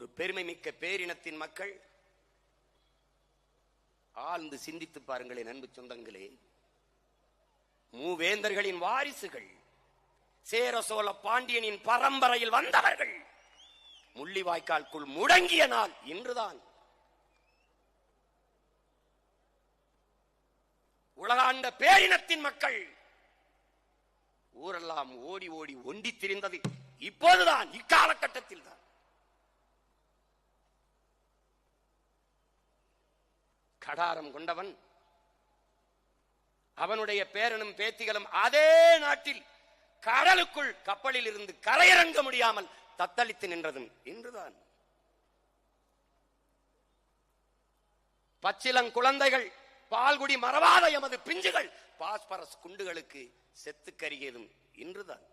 ஒரு பெருமை மிக்க பேரினத்தின் மக்கள் ஆழ்ந்து சிந்தித்து பாருங்களேன் அன்பு சொந்தங்களே. மூவேந்தர்களின் வாரிசுகள் சேர சோழ பாண்டியனின் பரம்பரையில் வந்தவர்கள். முள்ளிவாய்க்கால்குள் முடங்கிய நாள் இன்றுதான். உலகாண்ட பேரினத்தின் மக்கள் ஊரெல்லாம் ஓடி ஓடி ஒண்டி திரிந்தது இப்போதுதான் இக்காலகட்டத்தில் தான் கடாரம் கொண்டவன். அவனுடைய பேரனும் பேத்திகளும் அதே நாட்டில் கடலுக்குள் கப்பலில் இருந்து கரையிறங்க முடியாமல் தத்தளித்து நின்றதும் இன்றுதான். பச்சிலங் குழந்தைகள் பால்குடி மறவாத எமது பிஞ்சுகள் பாஸ்பரஸ் குண்டுகளுக்கு செத்து கருகியதும் இன்றுதான்.